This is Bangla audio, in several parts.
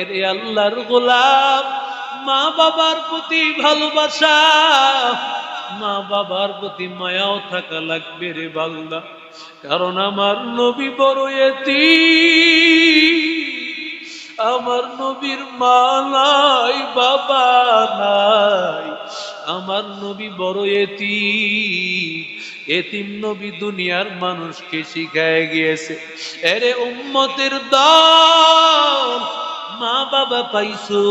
এর আল্লাহর গোলাম, মা বাবার প্রতি ভালোবাসা, মা বাবার প্রতি মায়াও থাকা লাগবে রে বাংলা কারণ আমার নবী বড় এতিম। আমার নবীর মা নাই, বাবা নাই, আমার নবী বড় এতিম এতিম নবী দুনিয়ার মানুষকে শিখায় গিয়েছে, এরে উম্মতের দল মা বাবা পাইছো?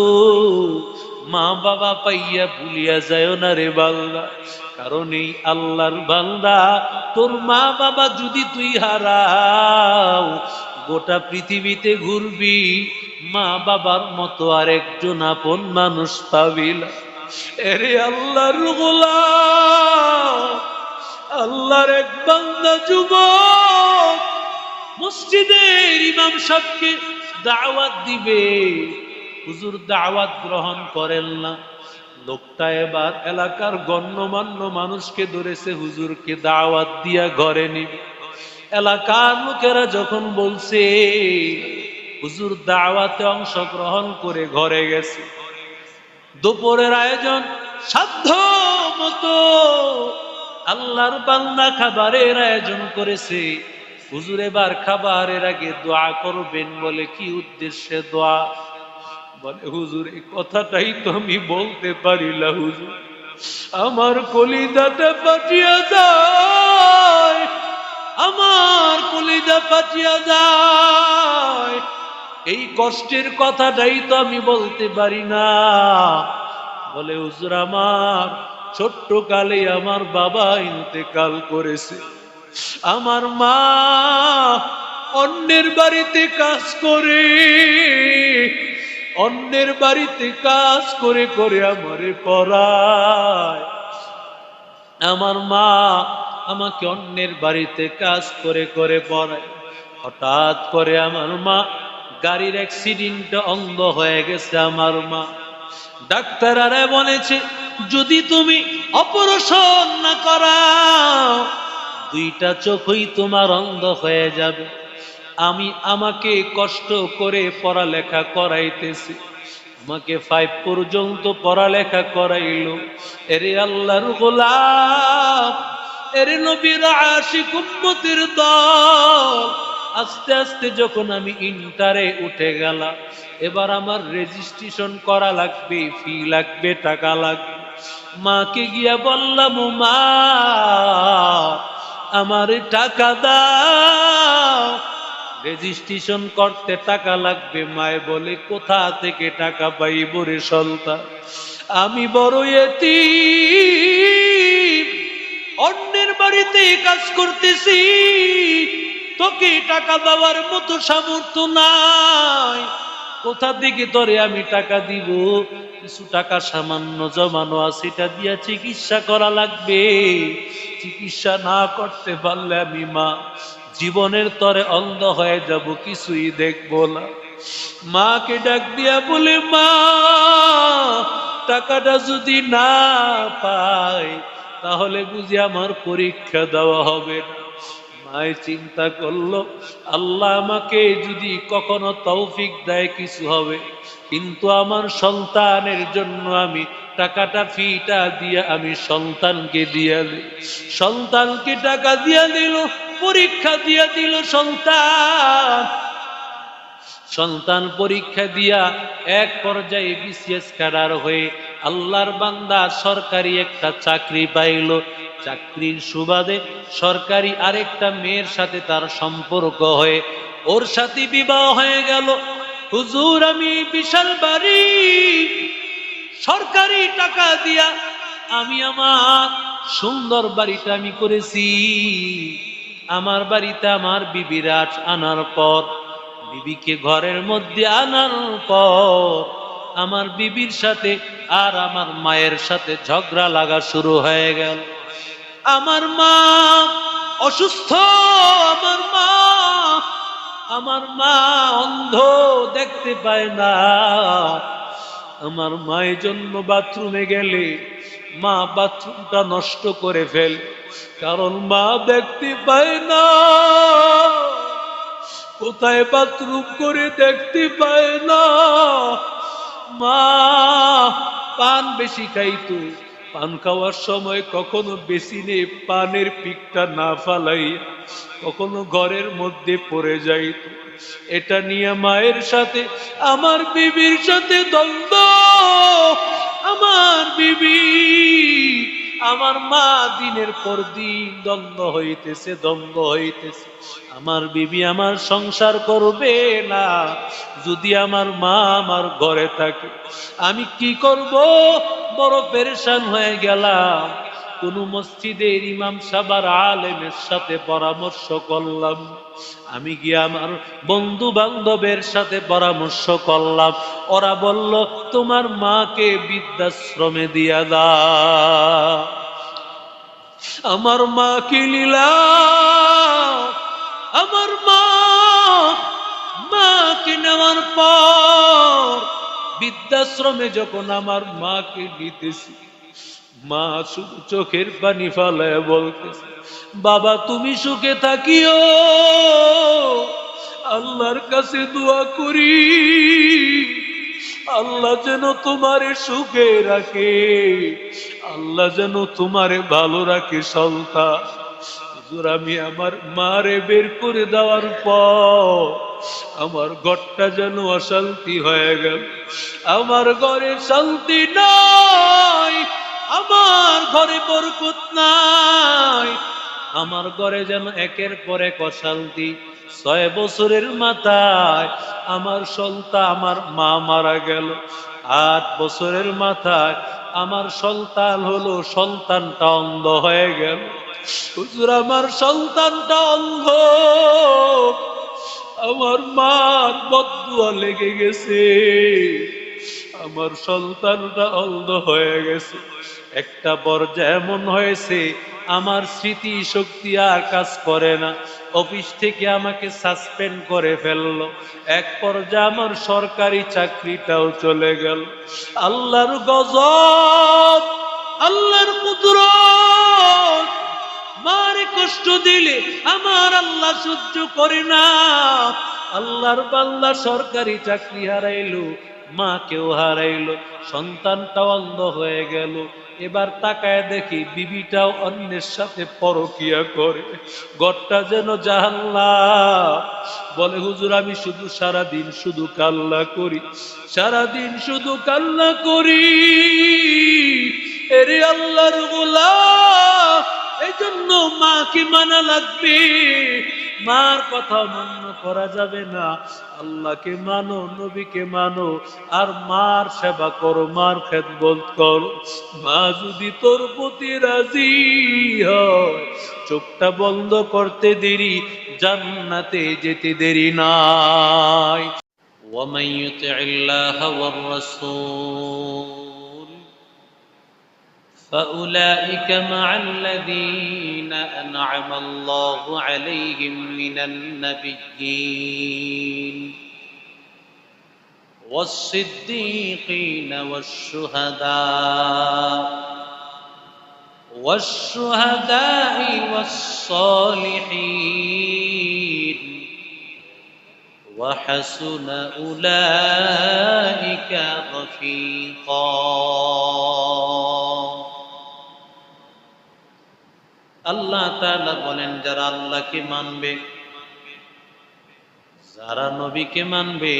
মা বাবা পাইয়া ভুলিয়া যায় না রে বাংলা কারণ এই আল্লাহর বান্দা, তোর মা বাবা যদি তুই হারাও, গোটা পৃথিবীতে ঘুরবি, মা বাবার মতো আর একজন আপন মানুষ পাবি না। এরে আল্লাহর আল্লাহর এক বান্দা যুবক, মসজিদের ইমাম সাহেবকে দাওয়াত দিবে। হুজুর দাওয়াত গ্রহণ করেন না। লোকটা এবার এলাকার গণ্যমান্য মানুষকে ধরেছে, হুজুরকে দাওয়াত দিয়া ঘরে নিবে। এলাকার লোকেরা যখন বলছে, হুজুর দাওয়াতে অংশগ্রহণ করে ঘরে গেছে। দুপুরের আয়োজন সাধ্য মতো আল্লাহর বান্দা খাবারের আয়োজন করেছে। হুজুর, এবার খাবারের আগে দোয়া করবেন বলে কি উদ্দেশ্যে দোয়া? বলে, হুজুর, এই কথাটাই তো আমি বলতে পারি না হুজুর। আমার কলিদাটা পাঠিয়া যায়, আমার কলিজা পাঠিয়া যায়। এই কষ্টের কথাটাই তো আমি বলতে পারি না। বলে, হুজুর, আমার ছোট্ট কালে আমার বাবা ইন্তেকাল করেছে। আমার মা অন্যের বাড়িতে কাজ করে, অন্যের বাড়িতে কাজ করে করে আমারে পড়ায়। আমার মা আমাকে অন্যের বাড়িতে কাজ করে করে পড়ায়। হঠাৎ করে আমার মা গাড়ির অ্যাক্সিডেন্টে অন্ধ হয়ে গেছে আমার মা। ডাক্তাররা বলেছে, যদি তুমি অপারেশন না করাও দুইটা চোখই তোমার অন্ধ হয়ে যাবে। আমি আমাকে কষ্ট করে পড়ালেখা করাইতেছি। আমাকে ফাইভ পর্যন্ত পড়ালেখা করাইলো। এরে আল্লাহর গোলাম এরে নবীর আশিক উম্মতের আস্তে আস্তে যখন আমি ইন্টারে উঠে গেলাম, এবার আমার রেজিস্ট্রেশন করা লাগবে ফি লাগবে, টাকা লাগবে। মাকে গিয়া বললাম মা আমার টাকা দাও। রেজিস্ট্রেশন করতে টাকা লাগবে, মায় বলে, কোথা থেকে টাকা পাইব রে সন্তান আমি বড় এতিম, অন্যের বাড়িতে কাজ করতেছি। তোকে টাকা দেওয়ার মতো সামর্থ্য নাই। কোথা থেকে তোরে আমি টাকা দিব? কিছু টাকা সামান্য জমানো আছে, এটা দিয়া চিকিৎসা করা লাগবে। চিকিৎসা না করতে পারলে আমি মা, জীবনের তরে অন্ধ হয়ে যাব, কিছুই দেখব না। মাকে ডাক দিয়া বলে, মা, টাকাটা যদি না পাই, তাহলে বুঝি আমার পরীক্ষা দেওয়া হবে না। মায় চিন্তা করল, আল্লাহ আমাকে যদি কখনো তৌফিক দেয় কিছু হবে, কিন্তু আমার সন্তানের জন্য আমি টাকাটা ফিটা দিয়ে আমি সন্তানকে দিয়া সন্তানকে টাকা দিয়া দিল, পরীক্ষা দিয়া দিল সন্তান। সন্তান পরীক্ষা দিয়া এক পর্যায়ে বিসিএস ক্যাডার হয়ে আল্লাহর বান্দা সরকারি একটা চাকরি পাইল। চাকরির সুবাদে সরকারি আরেকটা মেয়ের সাথে তার সম্পর্ক হয়ে ওর সাথে বিবাহ হয়ে গেল। হুজুর, আমি বিশাল বাড়ি। সরকারি টাকা দিয়া আমি আমার সুন্দর বাড়িটা আমি করেছি। আমার বাড়িতে আমার বিবিরাট আনার পর, বিবিকে ঘরের মধ্যে আনার পর, আমার বিবির সাথে আর আমার মায়ের সাথে ঝগড়া লাগা শুরু হয়ে গেল। আমার মা, অসুস্থ আমার মা আমার মা অন্ধ দেখতে পায় না। আমার মায়ের জন্য বাথরুমে গেলে মা বাথরুমটা নষ্ট করে ফেল, কারণ মা দেখতে পায় না। কোথায় বাথরুম করে দেখতে পায় না। মা, পান বেশি খাইতো পান খাওয়ার সময় কখনো বেশি নেই, পানের পিকটা না ফালাই, কখনো ঘরের মধ্যে পড়ে যাইত এটা নিয়ে মায়ের সাথে, আমার বিবির সাথে দ্বন্দ্ব। আমার বিবি, আমার মা দিনের পর দিন দ্বন্দ্ব হইতেছে দ্বন্দ্ব হইতেছে। আমার বিবি আমার সংসার করবে না, যদি আমার মা আমার ঘরে থাকে। আমি কি করব? বড় পেরেশান হয়ে গেলাম। কোন মসজিদের ইমাম সাবার আলেমের সাথে পরামর্শ করলাম। আমি গিয়ে আমার বন্ধু বান্ধবের সাথে পরামর্শ করলাম। ওরা বলল, তোমার মাকে বৃদ্ধাশ্রমে দিয়া দা। আমার মা কি লীলা? আমার মা মাকে নেওয়ার পর বৃদ্ধাশ্রমে যখন আমার মাকে নিতেছি মা শুধু চোখের পানি ফালায় বলতেছে, বাবা, তুমি সুখে থাকিও। আল্লাহর কাছে দোয়া করি। আল্লাহ যেন তোমারে সুখে রাখে। আল্লাহ যেন তোমারে ভালো রাখে, সন্তান। হুজুর, আমি আমার মারে বের করে দেওয়ার পর আমার ঘরটা যেন অশান্তি হয়ে গেল। আমার ঘরে শান্তি নাই, আমার ঘরে বরকত নাই, আমার ঘরে যেন একের পর এক অশান্তি। ছয় বছরের মাথায় আমার সন্তান, আমার মা মারা গেল। আট বছরের মাথায় আমার সন্তান হলো, সন্তানটা অন্ধ হয়ে গেল। হুজুর, আমার সন্তানটা অন্ধ। আমার মার বদুয়া লেগে গেছে। আমার সন্তানটা অন্ধ হয়ে গেছে। একটা পর্যায়ে এমন হয়েছে, আমার স্মৃতি শক্তি আর কাজ করে না। অফিস থেকে আমাকে সাসপেন্ড করে ফেলল। এক পর্যায়ে আমার সরকারি চাকরিটাও চলে গেল। আল্লাহর গজব, আল্লাহর কুদরত। মারে কষ্ট দিলে আমার আল্লাহ সহ্য করে না। আল্লাহর বাল্লা সরকারি চাকরি হারাইলো মা কেউ হারাইলো, সন্তানটাও অন্ধ হয়ে গেল। এবার তাকায় দেখি বিবিটাও অন্যের সাথে পরকিয়া করে। গড়টা যেন জাহাল্লা বলে, হুজুর, আমি শুধু সারা দিন শুধু কাল্লা করি সারা দিন শুধু কাল্লা করি। এরে আল্লাহর গোলাম! এই জন্য মাকে মানা লাগবে মার কথা মান্য করা যাবে না আল্লাহকে মানো নবীকে মানো আর মার সেবা করো মার খেদমত করো মা যদি তোর প্রতি রাজি হয় চোখটা বন্ধ করতে দেরি জান্নাতে যেতে দেরি নাই ومن يطع الله والرسول فأولئك مع الذين أنعم الله عليهم من النبيين والصديقين والشهداء والشهداء والصالحين وحسن أولئك رفيقا আল্লাহ তাআলা বলেন যারা আল্লাহকে মানবে যারা নবীকে মানবে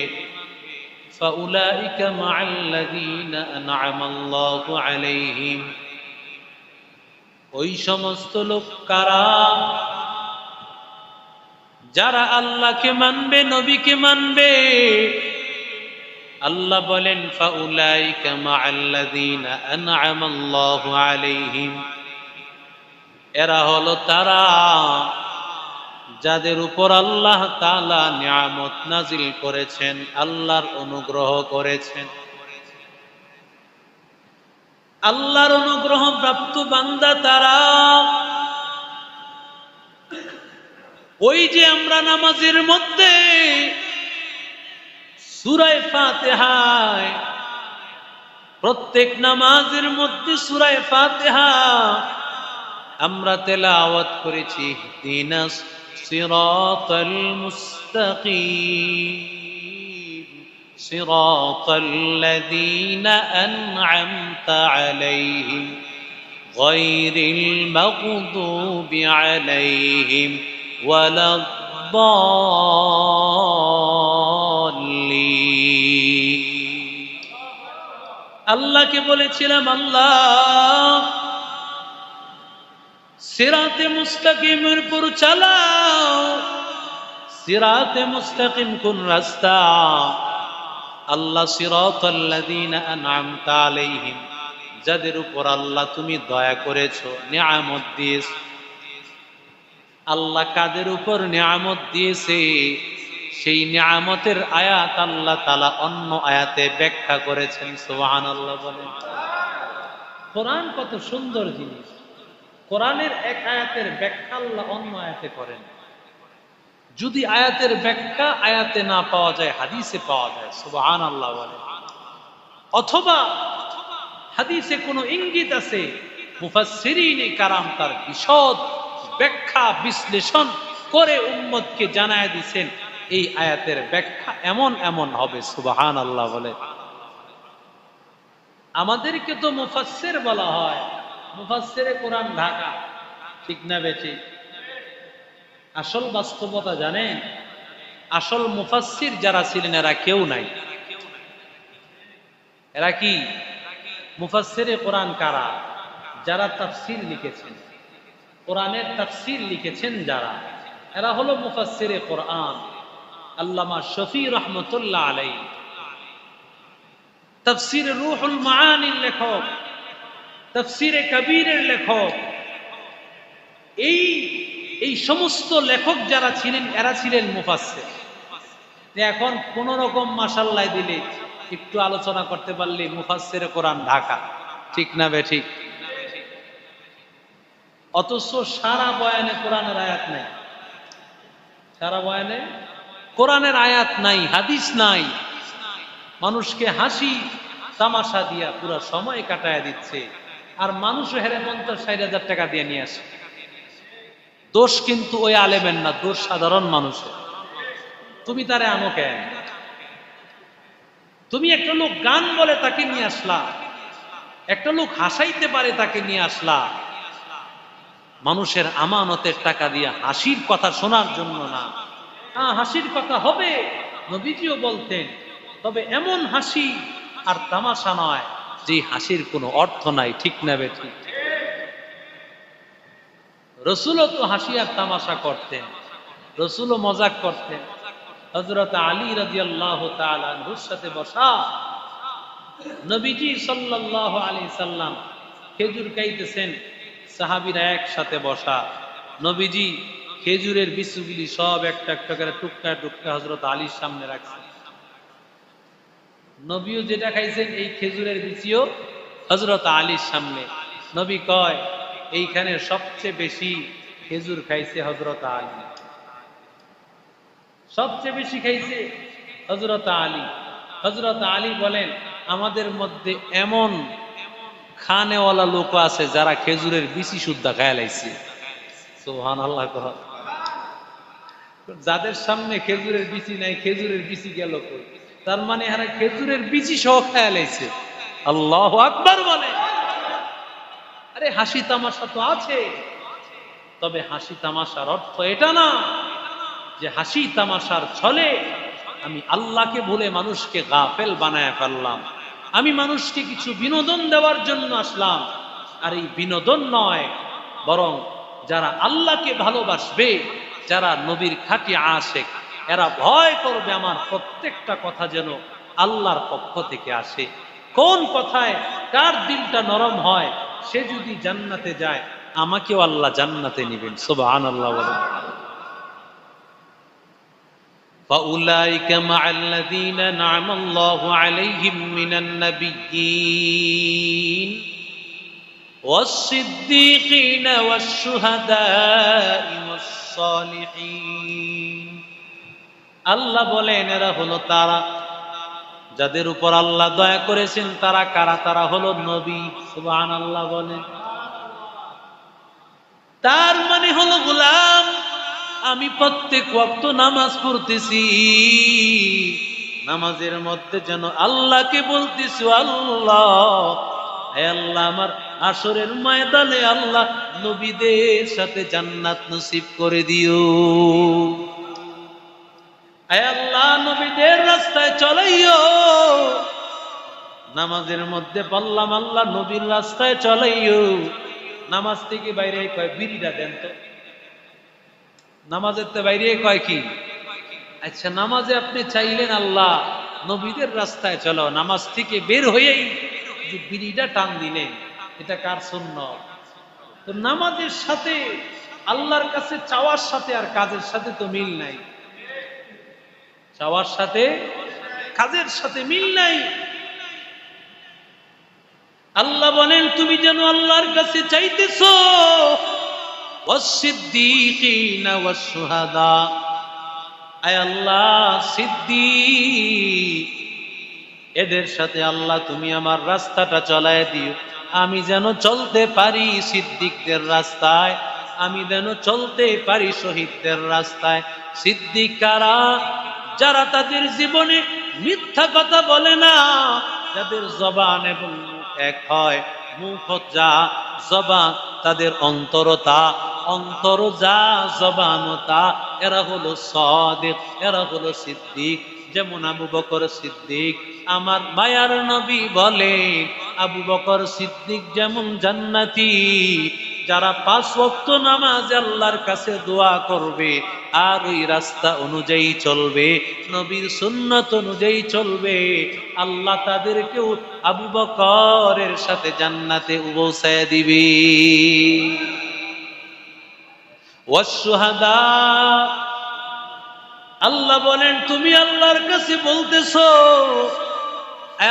فأولئك مع الذين أنعم الله عليهم ওই সমস্ত লোক কারা যারা আল্লাহকে মানবে নবীকে মানবে আল্লাহ বলেন فأولئك مع الذين أنعم الله عليهم এরা হলো তারা যাদের উপর আল্লাহ তালা নিয়ামত নাজিল করেছেন, আল্লাহর অনুগ্রহ করেছেন। আল্লাহর অনুগ্রহ প্রাপ্ত বান্দা তারা। ওই যে আমরা নামাজের মধ্যে সুরায় ফাতেহায়, প্রত্যেক নামাজের মধ্যে সুরায় ফাতেহা আমরা তেলাওয়াত করেছি দিনাস সিরাতাল মুস্তাকিম صراط الذين أنعمت عليهم غير المغضوب عليهم ولا الضالين আল্লাহকে বলেছিলাম আল্লাহ সিরাতে মুস্তাকিমের উপর চালাও। সিরাতে মুস্তাকিম কোন রাস্তা? আল্লাহ সিরাতাল্লাযীনা আন'আমতা আলাইহিম। যাদের উপর আল্লাহ তুমি দয়া করেছ, নিয়ামত দিয়েছ। আল্লাহ কাদের উপর নিয়ামত দিয়েছে? সেই নিয়ামতের আয়াত আল্লাহ তালা অন্য আয়াতে ব্যাখ্যা করেছেন সোহান আল্লাহ বলেন। কোরআন কত সুন্দর জিনিস। কোরআনের এক আয়াতের ব্যাখ্যা আল্লাহ অন্য আয়াতে করেন। যদি আয়াতের ব্যাখ্যা আয়াতে না পাওয়া যায়, হাদিসে পাওয়া যায় সুবহান আল্লাহ বলেন। অথবা হাদিসে কোনো ইঙ্গিত আছে, মুফাসসিরিনে কারাম তার বিশদ ব্যাখ্যা, বিশ্লেষণ করে উম্মতকে জানায় দিছেন, এই আয়াতের ব্যাখ্যা এমন এমন হবে সুবহান আল্লাহ বলে। আমাদেরকে তো মুফাসসির বলা হয়। মুফাসসিরে কোরআন ঢাকা। ঠিক না বেঠি? আসল বাস্তবতা জানেন? আসল মুফাসসির যারা ছিলেন, এরা কেউ নাই। এরা কি? মুফাসসিরে কোরআন কারা? যারা তাফসির লিখেছেন। কোরআনের তাফসির লিখেছেন যারা? এরা হলো মুফাসসিরে কোরআন। আল্লামা শফি রহমতুল্লাহ আলাই তফসির রুহুল মাআনির লেখক। তফসিরে কবিরের লেখক। এই এই সমস্ত লেখক যারা ছিলেন, এরা ছিলেন মুফাসসির। এখন কোন রকম মাসাল্লাহ দিলে একটু আলোচনা করতে পারলে মুফাসসির কোরআন ঢাকা। ঠিক না বে ঠিক? অথচ সারা বয়ানে কোরআনের আয়াত নাই। সারা বয়ানে কোরআনের আয়াত নাই, হাদিস নাই। মানুষকে হাসি, তামাশা দিয়া পুরো সময় কাটায় দিচ্ছে। আর মানুষ হেরে পঞ্চাশ, ষাট হাজার টাকা দিয়ে নিয়ে আসে। দোষ কিন্তু ওই আলেমের না, দোষ সাধারণ মানুষের। তুমি তারে আনো কেন? তুমি একটা লোক গান বলে তাকে নিয়ে আসলা। একটা লোক হাসাইতে পারে তাকে নিয়ে আসলা। মানুষের আমানতের টাকা দিয়ে হাসির কথা শোনার জন্য না, হাসির কথা হবে, নবীজিও বলতেন, তবে এমন হাসি আর তামাশা নয়। যে হাসির কোনো অর্থ নাই, ঠিক নেবে ঠিক রসুলও তো হাসি আর তামাশা করতেন, রসুলও মজাক করতেন। হজরত আলী রাজি আল্লাহ তালুর সাথে বসা, নবীজি সাল্লাহ আলী সাল্লাম খেজুর খাইতেছেন, সাহাবিরা একসাথে বসা। নবীজি খেজুরের বিচুগুলি সব একটা একটা করে টুকটা টুকটা হজরত আলীর সামনে রাখছেন। নবীও যেটা খাইছেন, এই খেজুরের বিচিও হজরত আলীর সামনে। নবী কয়, এইখানে সবচেয়ে বেশি খেজুর খাইছে হজরত আলী। সবচেয়ে বেশি খাইছে হজরত আলী। হজরত আলী বলেন, আমাদের মধ্যে এমন খানেওয়ালা লোক আছে যারা খেজুরের বিচি শুদ্ধা খায়ালাইছে সোহান আল্লাহ যাদের সামনে খেজুরের বিচি নাই, খেজুরের বিচি গেল কই? তার মানে এরা খেজুরের বিচি সহ খায়ালাইছে আল্লাহ আকবার বলে। আরে হাসি তামাশা তো আছে। তবে হাসি তামাশার অর্থ এটা না যে হাসি তামাশার ছলে আমি আল্লাহকে ভুলে মানুষকে গাফেল বানায় ফেললাম। আমি মানুষকে কিছু বিনোদন দেওয়ার জন্য আসলাম। আর এই বিনোদন নয়, বরং যারা আল্লাহকে ভালোবাসবে, যারা নবীর খাটি আশেক এরা ভয় করবে আমার প্রত্যেকটা কথা যেন আল্লাহর পক্ষ থেকে আসে কোন কথায় কার দিলটা নরম হয় সে যদি জান্নাতে যায় আমাকেও আল্লাহ জান্নাতে নিবেন সুবহান আল্লাহ বলেন فأولئك مع الذين نعم الله عليهم من النبيين والصديقين والشهداء والصالحين আল্লাহ বলেন, এরা হলো তারা। যাদের উপর আল্লাহ দয়া করেছেন, তারা কারা? তারা হলো নবী সুবহান আল্লাহ বলেন। তার মানে হলো গোলাম, আমি প্রত্যেক ওয়াক্ত নামাজ পড়তেছি। নামাজের মধ্যে যেন আল্লাহকে বলতেছি, আল্লাহ আল্লাহ, আমার আসরের ময়দানে আল্লাহ নবীদের সাথে জান্নাত নসিব করে দিও। আল্লাহ নবীদের রাস্তায় চলাইও। নামাজের মধ্যে বললাম, আল্লাহ নবীর রাস্তায় চলাইও। নামাজ থেকে বাইরে কয়, বিড়িটা দেন তো। নামাজের তো বাইরে কয় কি? আচ্ছা নামাজে আপনি চাইলেন আল্লাহ নবীদের রাস্তায় চলো। নামাজ থেকে বের হয়েই যে বিড়িটা টান দিলেন, এটা কার শূন্য তো নামাজের সাথে আল্লাহর কাছে চাওয়ার সাথে আর কাজের সাথে তো মিল নাই। চাওয়ার সাথে, কাজের সাথে মিল নাই। আল্লাহ বলেন, তুমি যেন আল্লাহর কাছে চাইতেছ এদের সাথে আল্লাহ তুমি আমার রাস্তাটা চলায় দিও। আমি যেন চলতে পারি সিদ্দিকদের রাস্তায়, আমি যেন চলতে পারি শহীদদের রাস্তায়। সিদ্দিক কারা? যারা তাদের জীবনে মিথ্যা কথা বলে না, যাদের জবান এবং এক হয়, মুখ যা জবান, তাদের অন্তরতা অন্তর যা জবানতা এরা হলো সদেক, এরা হলো সিদ্দিক। যেমন আবু বকর সিদ্দিক, আমার মায়ার নবী বলে, আবু বকর সিদ্দিক যেমন জান্নাতি যারা পাঁচ ওয়াক্ত নামাজ আল্লাহর কাছে দোয়া করবে আর ওই রাস্তা অনুযায়ী চলবে, নবীর সুন্নত অনুযায়ী চলবে, আল্লাহ তাদেরকেও আবু বকরের সাথে জান্নাতে পৌঁছায় দিবে। আল্লাহ বলেন, তুমি আল্লাহর কাছে বলতেছো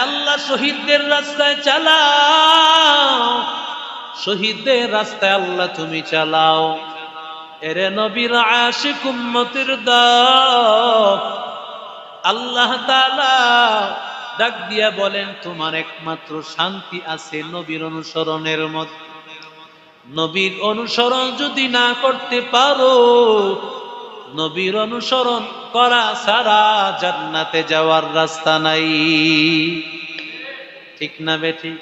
আল্লাহ শহীদদের রাস্তায় চালাও। শহীদদের রাস্তায় আল্লাহ তুমি চালাও। এরে নবীর আশিক উম্মতের আল্লাহ তাআলা ডাক দিয়া বলেন, তোমার একমাত্র শান্তি আছে নবীর অনুসরণের মধ্যে। নবীর অনুসরণ যদি না করতে পারো, নবীর অনুসরণ করা সারা জান্নাতে যাওয়ার রাস্তা নাই। ঠিক না বেটি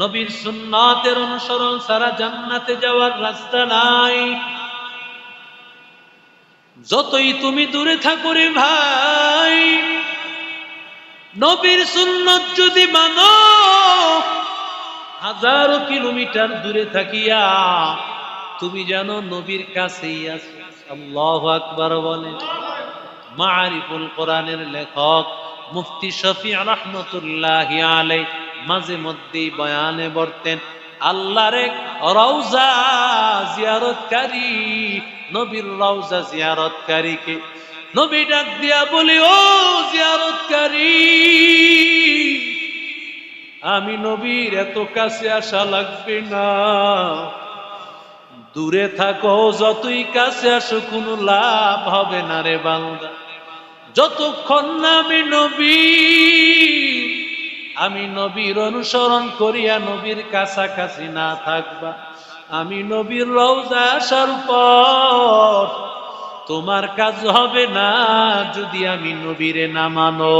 নবীর সুন্নাতের অনুসরণ সারা জান্নাতে যাওয়ার রাস্তা নাই। যতই তুমি দূরে থাকো রে ভাই, নবীর সুন্নত যদি মানো, হাজারো কিলোমিটার দূরে থাকিয়া তুমি জানো নবীর কাছেই আছো। আল্লাহ আকবার বলে। মারিফুল কোরআনের লেখক মুফতি শফি রহমতুল্লাহ আলাই মাঝে মধ্যেই বয়ানে বর্তেন আল্লাহর রওজা জিয়ারতকারী, নবীর রওজা জিয়ারতকারীকে নবী ডাক দিয়া বলে, ও জিয়ারতকারী, আমি নবীর এত কাছে আসা লাগবে না। দূরে থাকো, যতই কাছে আসো কোনো লাভ হবে না রে বান্দা। যতক্ষণ না আমি নবী আমি নবীর অনুসরণ করিয়া নবীর কাছাকাছি না থাকবা। আমি নবীর রওজা আসার পর তোমার কাজ হবে না যদি আমি নবীরে না মানো।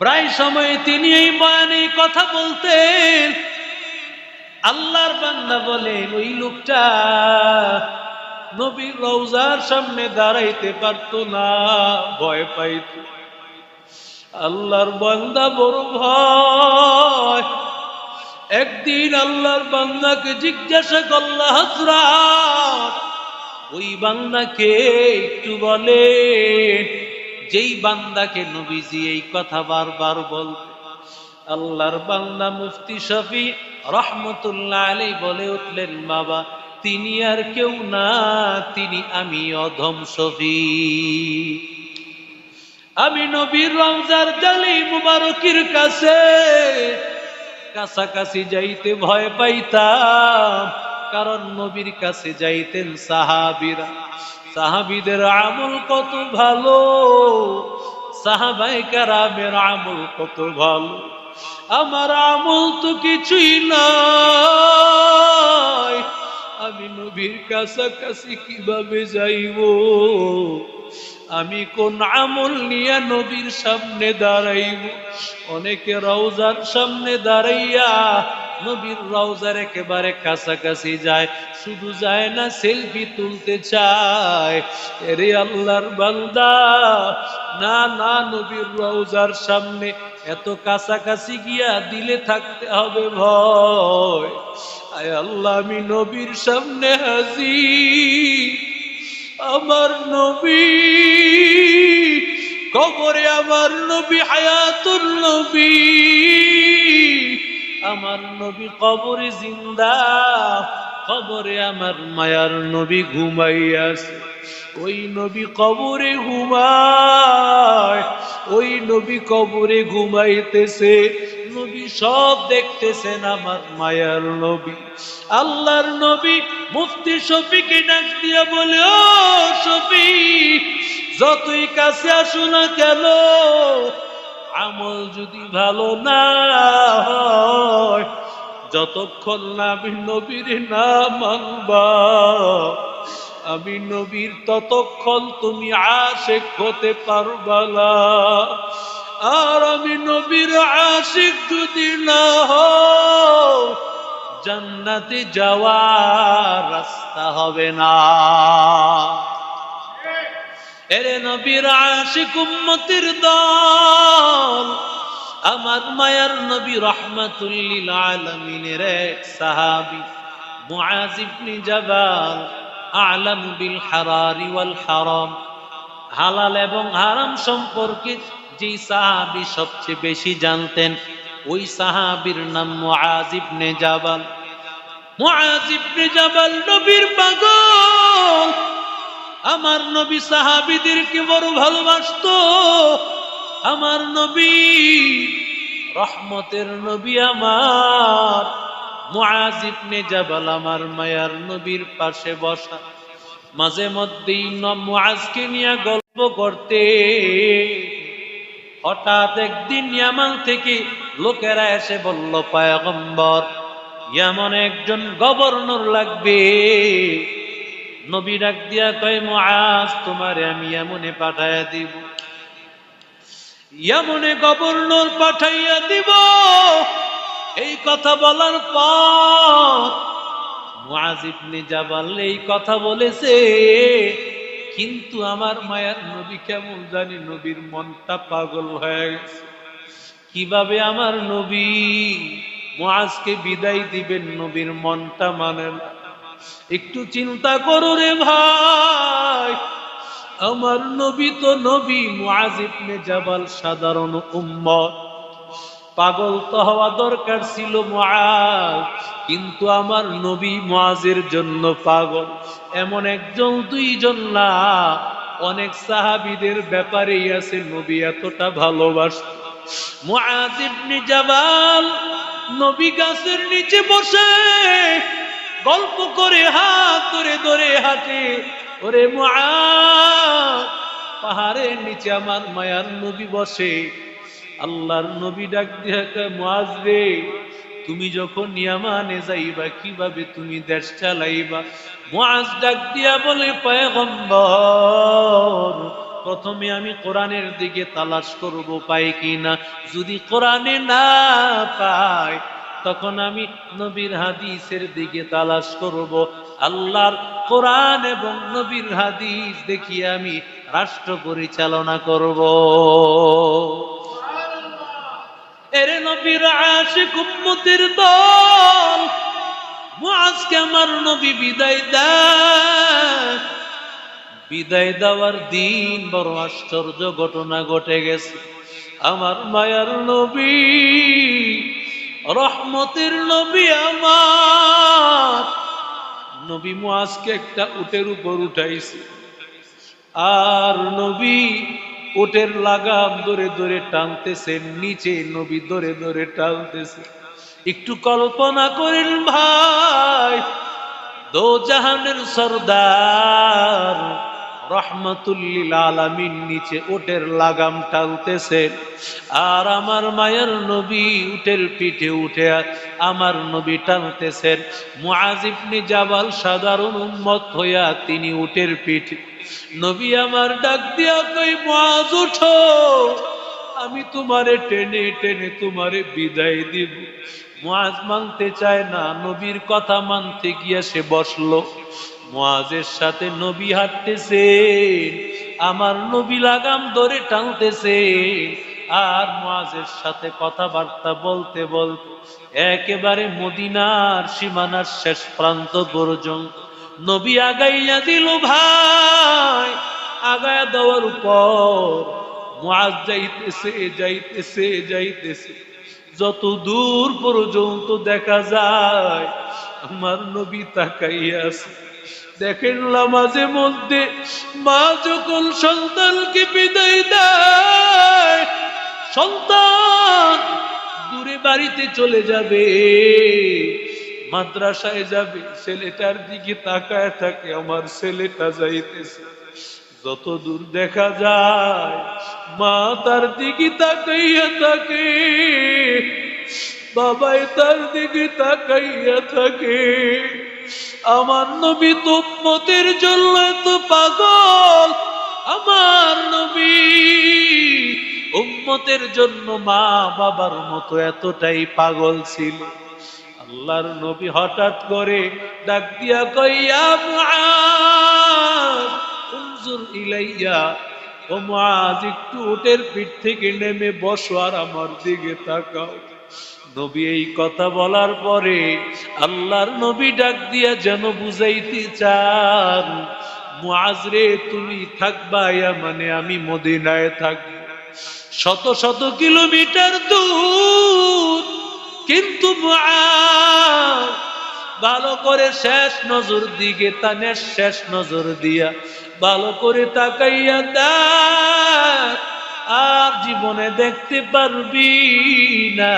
প্রায় সময় তিনি এই বয়ানে কথা বলতেন, আল্লাহর বান্দা বলেন, ওই লোকটা নবীর রওজার সামনে দাঁড়াইতে পারতো না, ভয় পাইত। আল্লাহর বান্দা বড় ভয়। একদিন আল্লাহর বান্দাকে জিজ্ঞাসা করল হজরত ওই বান্দাকে একটু বলে যেই বান্দাকে নবীজি এই কথা বারবার বল আল্লাহর বান্দা মুফতি শফি রহমতুল্লাহ আলী বলে উঠলেন, বাবা, তিনি আর কেউ না, তিনি আমি অধম শফি। আমি নবীর রমজার জালি মুবারকির কাছে কাছাকাছি যাইতে ভয় পাইতাম, কারণ নবীর কাছে যাইতেন সাহাবিরা। সাহাবিদের আমল কত ভালো, সাহাবাই কারামের আমল কত ভালো। আমার আমল তো কিছুই নাই, আমি নবীর কাছাকাছি কীভাবে যাইব? আমি কোন আমল নিয়ে নবীর সামনে দাঁড়াইব? অনেকে রওজার সামনে দাঁড়াইয়া নবীর রওজার একেবারে কাছাকাছি যায়, শুধু যায় না, সেলফি তুলতে চায়। এরে আল্লাহর বান্দা, না না, নবীর রওজার সামনে এত কাছাকাছি গিয়া দিলে থাকতে হবে ভয়। আয় আল্লাহ, আমি নবীর সামনে হাজির। আমার নবী, কবরে আমার নবী, হায়াতুল নবী। আমার নবী কবরে জিন্দা, কবরে আমার মায়ার নবী ঘুমাইয়াছে। ওই নবী কবরে ঘুমায়, ওই নবী কবরে ঘুমাইতেছে। সব দেখতেছেন আমার মায়ার নবী। আল্লাহর নবী, মুফতি শফিকে ডাক দিয়া বলে, ও শফি, যতই কাছে আসো না কেন, আমল যদি ভালো না যতক্ষণ না আমি নবীর না মানবা আমি নবীর ততক্ষণ তুমি আশেক হতে পারবা না। আর আমি নবীর আশিক যদি না হও, জান্নাতে যাওয়ার রাস্তা হবে না। এরে নবীর আশিক উম্মতির দল, আমার মায়ার নবী রহমাতুল্লিল আলমিনের এক সাহাবি, মুআজ ইবনে জাবাল, আলাম বিল হারারি ওয়াল হারাম, হালাল এবং হারাম সম্পর্কে যে সাহাবি সবচেয়ে বেশি জানতেন, ওই সাহাবির নাম মুআজ ইবনে জাবাল। মুআজ ইবনে জাবাল নবীর পাগল। আমার নবী সাহাবিদেরকে বড় ভালোবাসতো। আমার নবী রহমতের নবী আমার। মুআজ ইবনে জাবাল আমার মায়ার নবীর পাশে বসা। মাঝে মধ্যেই মুআজকে নিয়ে গল্প করতে। হঠাৎ একদিন ইয়ামান থেকে লোকেরা এসে বলল, পায়গম্বর, ইয়ামন একজন গভর্নর লাগবে। নবী ডাক দিয়া কয়, মুআজ, তোমারে আমি ইয়ামনে পাঠাইয়া দিব। ইয়ামনে গভর্নর পাঠাইয়া দিব। এই কথা বলার পর মুআজ ইবনে জাবাল এই কথা বলেছে। কিন্তু আমার মায়ার নবী কেমন জানি নবীর মনটা পাগল হয়ে গেছে। কীভাবে আমার নবী মুআজকে বিদায় দিবেন নবীর মনটা মানে না। একটু চিন্তা করো রে ভাই, আমার নবী তো নবী মুআজ ইবনে জাবাল সাধারণ উম্মত। পাগল তো হওয়া দরকার ছিল কিন্তু আমার নবী মুআজের জন্য পাগল। এমন একজন দুইজন না, অনেক সাহাবিদের ব্যাপারেই আছে নবী এতটা ভালোবাসত। মুআজ ইবনে নবী গাছের নিচে বসে গল্প করে হাত ধরে ধরে হাঁটে, ওরে মুআজ, পাহাড়ের নিচে আমার মায়ার নবী বসে আল্লাহর নবী ডাক দিয়া রে, তুমি যখন ইয়ামানে যাইবা, কীভাবে তুমি দেশ চালাইবা? মুআজ ডাক দিয়া বলে, পয়গম্বর, প্রথমে আমি কোরআনের দিকে তালাশ করব, পাই কিনা যদি কোরআনে না পাই, তখন আমি নবীর হাদিসের দিকে তালাশ করব। আল্লাহর কোরআন এবং নবীর হাদিস দেখি আমি রাষ্ট্র পরিচালনা করব। এরে নবীর আশিক উম্মতের দল মুআজকে আমার নবী বিদায় দেয়। বিদায় দেওয়ার দিন বড় আশ্চর্য ঘটনা ঘটে গেছে। আমার মায়ার নবী, রহমতের নবী আমার। নবী মুআজকে একটা উটের উপর উঠাইছে। আর নবী উটের লাগাম ধরে ধরে টানতেছেন নিচে নবী ধরে ধরে টানতেছে। একটু কল্পনা করেন ভাই, দো জাহানের সর্দার রহমতুল্লিল আলামিন নিচে উটের লাগাম টানতেছেন আর আমার মায়ের নবী উটের পিঠে উঠে আমার নবী টানতেছেন। মুআজ ইবনে জাবাল সাধারণ উম্মত হইয়া তিনি উটের পিঠে নবী আমার ডাক দিয়া কই মাজ উঠো আমি তোমারে টেনে টেনে তোমারে বিদায় দিব। মুআজ মানতে চায় না, নবীর কথা মানতে গিয়া সে বসল। মুআজের সাথে নবী হাঁটতেছে আমার নবী লাগাম ধরে টানতেছে আর মুআজের সাথে কথাবার্তা বলতে বলতে একেবারে মদিনার সীমানার শেষ প্রান্ত পর্যন্ত নবী আগাইয়া দিল ভাই, আগায়া দেওয়ার উপর। মুআজ যাইতেছে যাইতেছে যাইতেছে। যত দূর পর্যন্ত দেখা যায়, আমার নবী তাকাইয়া আছে। দেখেন মাঝে মধ্যে মা যখন সন্তানকে বিদায় দেয়, সন্তান দূরে বাড়িতে চলে যাবে। মাদ্রাসায় যাবে, ছেলেটার দিকে তাকায় থাকে, আমার ছেলেটা যাইতেছে। যত দূর দেখা যায়, মা তার দিকে তাকাইয়া থাকে, বাবাই তার দিকে তাকাইয়া থাকে। আমার নবী তো উম্মতের জন্য এত পাগল, আমার নবী উম্মতের জন্য মা বাবার মতো এতটাই পাগল ছিল। আল্লাহর নবী হঠাৎ করে ডাক দিয়া কইয়া, মুআজ, উনজুর ইলাইয়া। ও মুআজ, একটু উটের পিঠ থেকে নেমে বসো আর আমার দিকে তাকাও। নবী এই কথা বলার পরে আল্লাহর নবী ডাক দিয়া যেন বুঝাইতে চান, মুআজ রে, তুমি থাকবা মানে আমি মদিনায় থাকব। শত শত কিলোমিটার দূর কিন্তু ভালো করে শেষ নজর দিকে তানের শেষ নজর দিয়া, ভালো করে তাকাইয়া দেখ, আর জীবনে দেখতে পারবি না,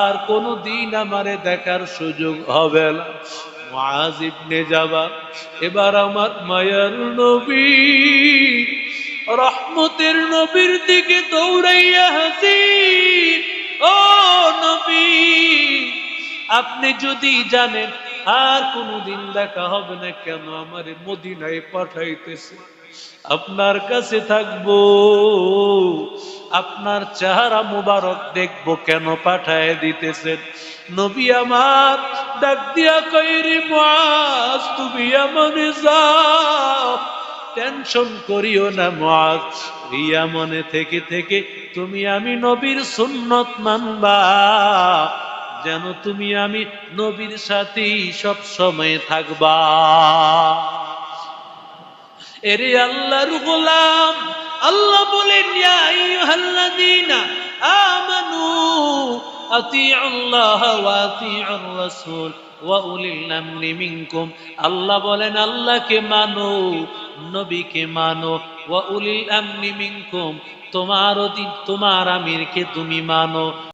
আর কোনো দিন আমারে দেখার সুযোগ হবে না। ইবনে যাবা এবার আমার মায়ার নবী, রহমতের নবীর দিকে দৌড়াইয়া হাসিন ও নবী, আপনি যদি জানেন, আর কোনোদিন দেখা হবে না কেন, আমার মদিনায় পাঠাইতেছে। আপনার কাছে থাকব, আপনার চেহারা মুবারক দেখব, কেন পাঠায় দিতেছেন? নবী আমার, ডাক দিয়া কইরি মাস তুমি আমনে যাও। টেনশন করিও না মাস রিয়া মনে থেকে থেকে তুমি আমি নবীর সুন্নত মানবা। যেন তুমি আমি নবীর সাথেই সব সময় থাকবা। এরে আল্লাহর গোলাম, আল্লাহ আইয়ুহাল্লাযীনা আমানু ওয়া উলিল আমরি মিনকুম আল্লাহ বলেন, আল্লাহকে মানো, নবীকে মানো। ওয়া উলিল আমরি মিনকুম, তোমার তোমার আমিরকে তুমি মানো।